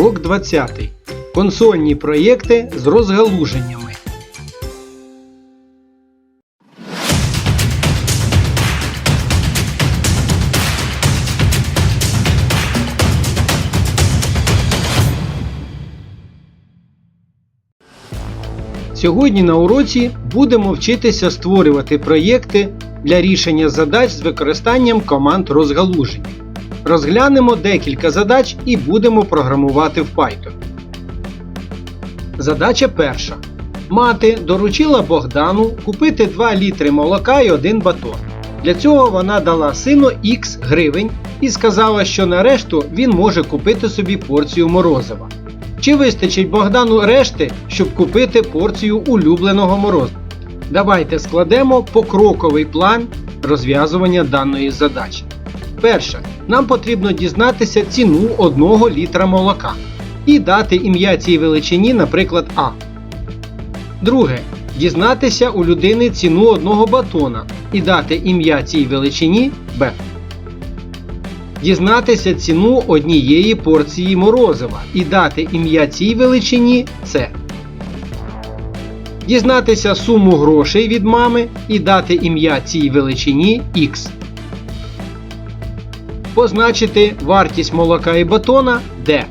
Урок 20. Консольні проєкти з розгалуженнями. Сьогодні на уроці будемо вчитися створювати проєкти для рішення задач з використанням команд розгалужень. Розглянемо декілька задач і будемо програмувати в Python. Задача перша. Мати доручила Богдану купити 2 літри молока і 1 батон. Для цього вона дала сину X гривень і сказала, що на решту він може купити собі порцію морозива. Чи вистачить Богдану решти, щоб купити порцію улюбленого морозива? Давайте складемо покроковий план розв'язування даної задачі. Перше, нам потрібно дізнатися ціну 1 літра молока і дати ім'я цій величині, наприклад, А. Друге, дізнатися у людини ціну одного батона і дати ім'я цій величині Б. Дізнатися ціну однієї порції морозива і дати ім'я цій величині С. Дізнатися суму грошей від мами і дати ім'я цій величині Х. Позначити вартість молока і батона D.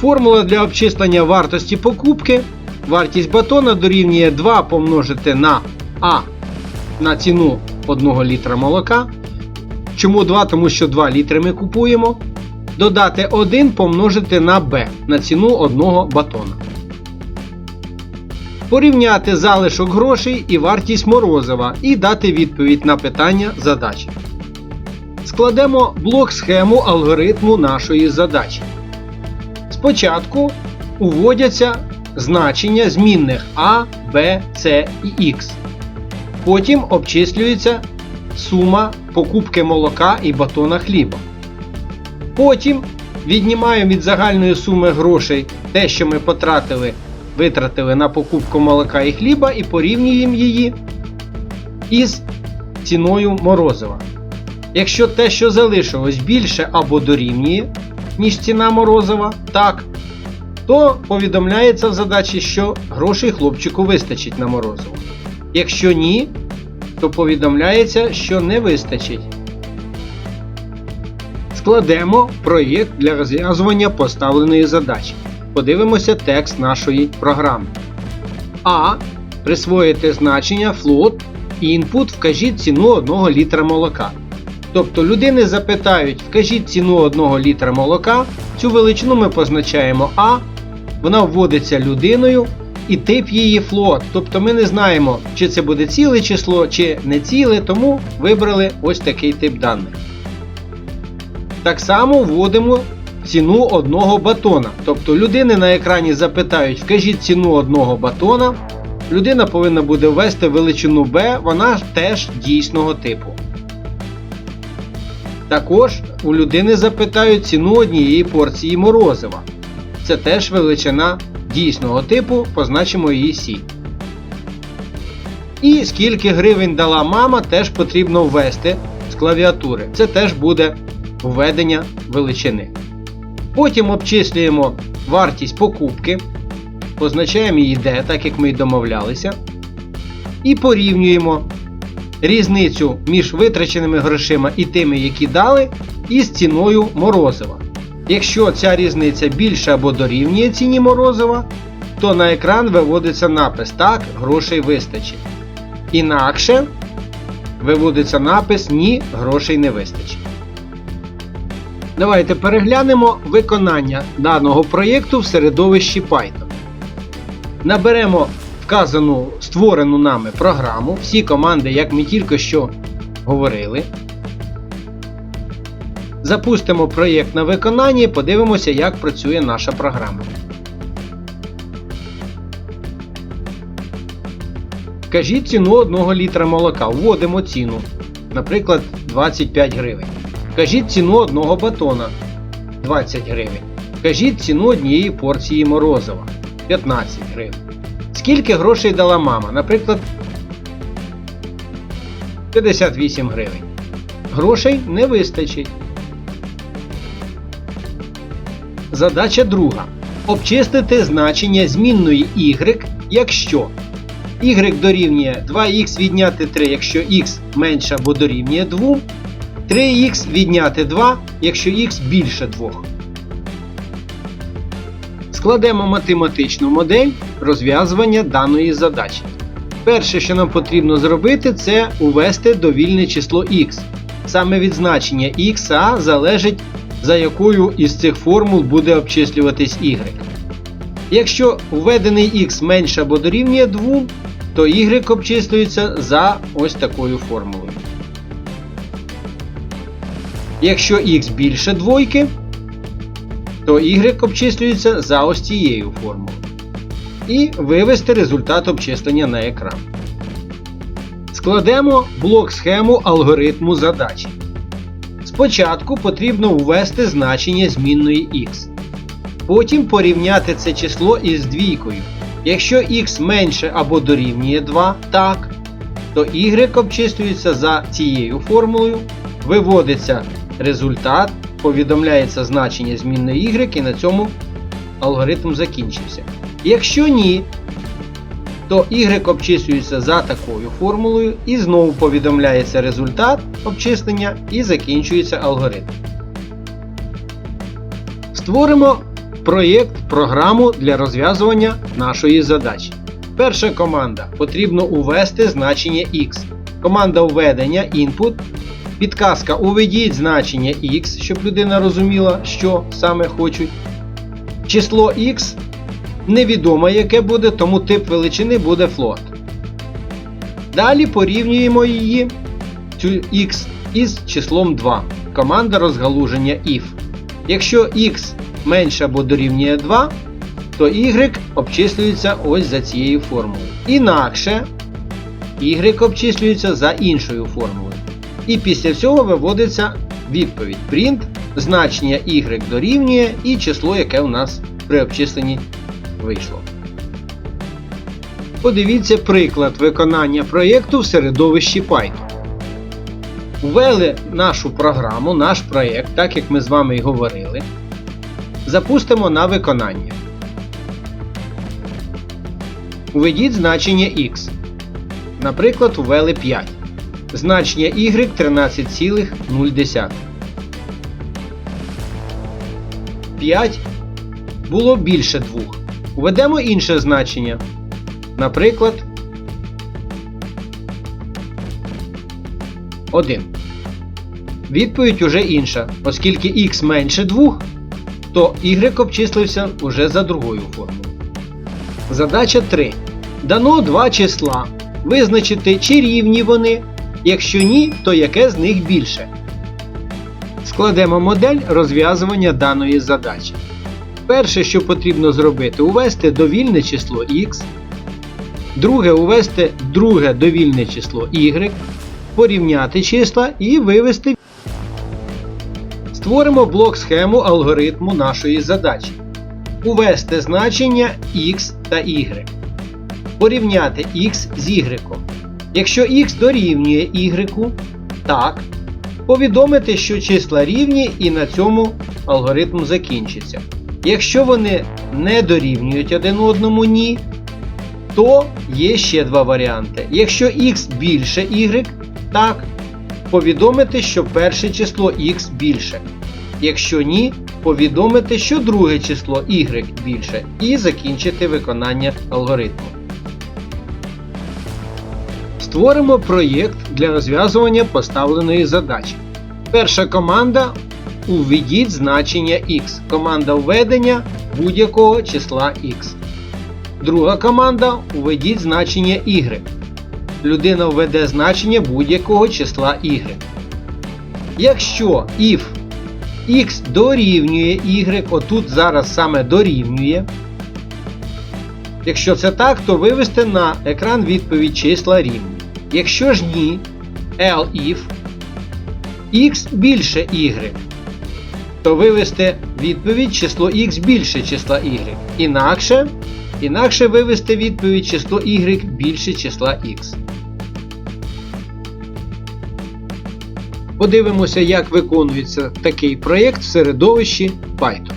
Формула для обчислення вартості покупки. Вартість батона дорівнює 2 помножити на А на ціну 1 літра молока. Чому 2? Тому що 2 літри ми купуємо. Додати 1 помножити на Б на ціну 1 батона. Порівняти залишок грошей і вартість морозива і дати відповідь на питання задачі. Складемо блок схему алгоритму нашої задачі. Спочатку уводяться значення змінних А, Б, С і Х. Потім обчислюється сума покупки молока і батона хліба. Потім віднімаємо від загальної суми грошей те, що ми потратили, витратили на покупку молока і хліба, і порівнюємо її із ціною морозива. Якщо те, що залишилось більше або дорівнює, ніж ціна морозива, так, то повідомляється в задачі, що грошей хлопчику вистачить на морозиво. Якщо ні, то повідомляється, що не вистачить. Складемо проєкт для розв'язування поставленої задачі. Подивимося текст нашої програми. А. Присвоїти значення float input вкажіть ціну 1 літра молока. Тобто людини запитають, вкажіть ціну 1 літра молока. Цю величину ми позначаємо А. Вона вводиться людиною і тип її float. Тобто ми не знаємо, чи це буде ціле число, чи не ціле, тому вибрали ось такий тип даних. Так само вводимо ціну одного батона. Тобто людини на екрані запитають, вкажіть ціну одного батона. Людина повинна буде ввести величину B, вона теж дійсного типу. Також у людини запитають ціну однієї порції морозива. Це теж величина дійсного типу, позначимо її Сі. І скільки гривень дала мама, теж потрібно ввести з клавіатури. Це теж буде введення величини. Потім обчислюємо вартість покупки, позначаємо її D, так як ми й домовлялися. І порівнюємо різницю між витраченими грошима і тими, які дали, із ціною морозива. Якщо ця різниця більша або дорівнює ціні морозива, то на екран виводиться напис Так, грошей вистачить. Інакше виводиться напис Ні, грошей не вистачить. Давайте переглянемо виконання даного проєкту в середовищі Python. Наберемо вказану створену нами програму, всі команди, як ми тільки що говорили. Запустимо проєкт на виконання і подивимося, як працює наша програма. Вкажіть ціну 1 літра молока. Вводимо ціну, наприклад, 25 гривень. Вкажіть ціну одного батона 20 гривень. Вкажіть ціну однієї порції морозива 15 гривень. Скільки грошей дала мама? Наприклад, 58 гривень. Грошей не вистачить. Задача друга. Обчистити значення змінної y, якщо y дорівнює 2х відняти 3, якщо x менше або дорівнює 2, 3х відняти 2, якщо х більше 2. Складемо математичну модель розв'язування даної задачі. Перше, що нам потрібно зробити, це увести довільне число x. Саме від значення x залежить, за якою із цих формул буде обчислюватись y. Якщо введений x менше або дорівнює 2, то y обчислюється за ось такою формулою. Якщо x більше двойки, то y обчислюється за ось цією формулою. І вивести результат обчислення на екран. Складемо блок схему алгоритму задачі. Спочатку потрібно ввести значення змінної x. Потім порівняти це число із двійкою. Якщо x менше або дорівнює 2, так, то y обчислюється за цією формулою, виводиться результат, повідомляється значення змінної y і на цьому алгоритм закінчився. Якщо ні, то y обчислюється за такою формулою і знову повідомляється результат обчислення і закінчується алгоритм. Створимо проєкт, програму для розв'язування нашої задачі. Перша команда потрібно увести значення x. Команда введення input. Підказка уведіть значення x, щоб людина розуміла, що саме хочуть. Число x невідомо яке буде, тому тип величини буде float. Далі порівнюємо її цю x із числом 2. Команда розгалуження if. Якщо x менше або дорівнює 2, то y обчислюється ось за цією формулою. Інакше y обчислюється за іншою формулою. І після цього виводиться відповідь print, значення y дорівнює і число, яке у нас при обчисленні вийшло. Подивіться приклад виконання проєкту в середовищі Python. Ввели нашу програму, наш проєкт, так як ми з вами і говорили. Запустимо на виконання. Введіть значення x. Наприклад, ввели 5. Значення y 13,0. 5 було більше 2. Введемо інше значення. Наприклад, 1. Відповідь уже інша. Оскільки x менше 2, то y обчислився уже за другою формулою. Задача 3. Дано два числа. Визначити, чи рівні вони. Якщо ні, то яке з них більше. Складемо модель розв'язування даної задачі. Перше, що потрібно зробити, увести довільне число x. Друге увести друге довільне число y, порівняти числа і вивести. Створимо блок схему алгоритму нашої задачі. Увести значення x та y. Порівняти x з y. Якщо x дорівнює y, так. Повідомити, що числа рівні і на цьому алгоритм закінчиться. Якщо вони не дорівнюють один одному ні, то є ще два варіанти. Якщо x більше y, так, повідомити, що перше число x більше. Якщо ні, повідомити, що друге число y більше, і закінчити виконання алгоритму. Створимо проєкт для розв'язування поставленої задачі. Перша команда Уведіть значення x. Команда введення будь-якого числа x. Друга команда Уведіть значення y. Людина введе значення будь-якого числа y. Якщо if x дорівнює y, отут зараз саме дорівнює. Якщо це так, то вивести на екран відповідь числа рівні. Якщо ж ні, elif x більше y то вивести відповідь число x більше числа y. Інакше інакше вивести відповідь число y більше числа x. Подивимося, як виконується такий проєкт в середовищі Python.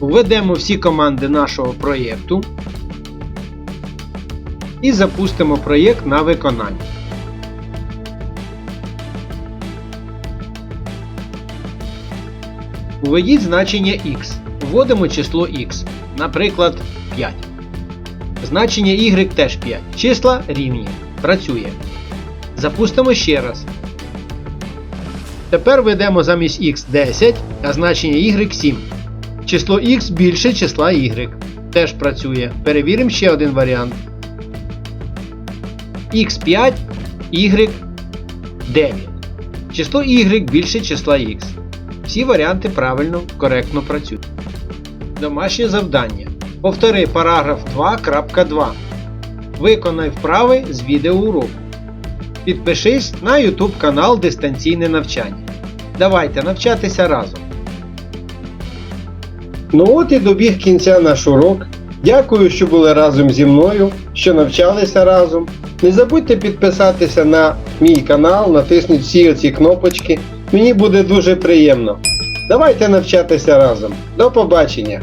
Введемо всі команди нашого проєкту і запустимо проєкт на виконання. Введіть значення x. Вводимо число x, наприклад, 5. Значення y теж 5. Числа рівні. Працює. Запустимо ще раз. Тепер введемо замість x 10, а значення y 7. Число x більше числа y. Теж працює. Перевіримо ще один варіант. X 5, y 9. Число y більше числа x. Всі варіанти правильно, коректно працюють. Домашнє завдання. Повтори параграф 2.2. Виконай вправи з відеоуроку. Підпишись на YouTube канал Дистанційне навчання. Давайте навчатися разом. Ну от і добіг кінця наш урок. Дякую, що були разом зі мною, що навчалися разом. Не забудьте підписатися на мій канал, натисніть всі оці кнопочки. Мені буде дуже приємно. Давайте навчатися разом. До побачення!